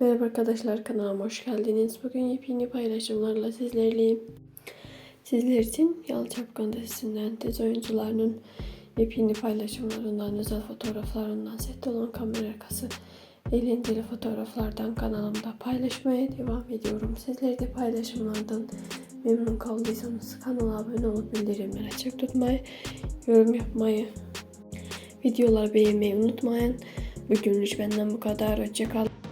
Merhaba arkadaşlar kanalıma hoş geldiniz. Bugün yepyeni paylaşımlarla sizlerleyim. Sizler için Yalı Çapkın dizisinden dizi oyuncularının yepyeni paylaşımlarından, özel fotoğraflarından, sette olan kamera arkası eğlenceli fotoğraflardan kanalımda paylaşmaya devam ediyorum. Sizler de paylaşımlardan memnun kaldıysanız kanala abone olup bildirimleri açık tutmayı, yorum yapmayı, videoları beğenmeyi unutmayın. Bugünlük benden bu kadar. Hoşçakalın.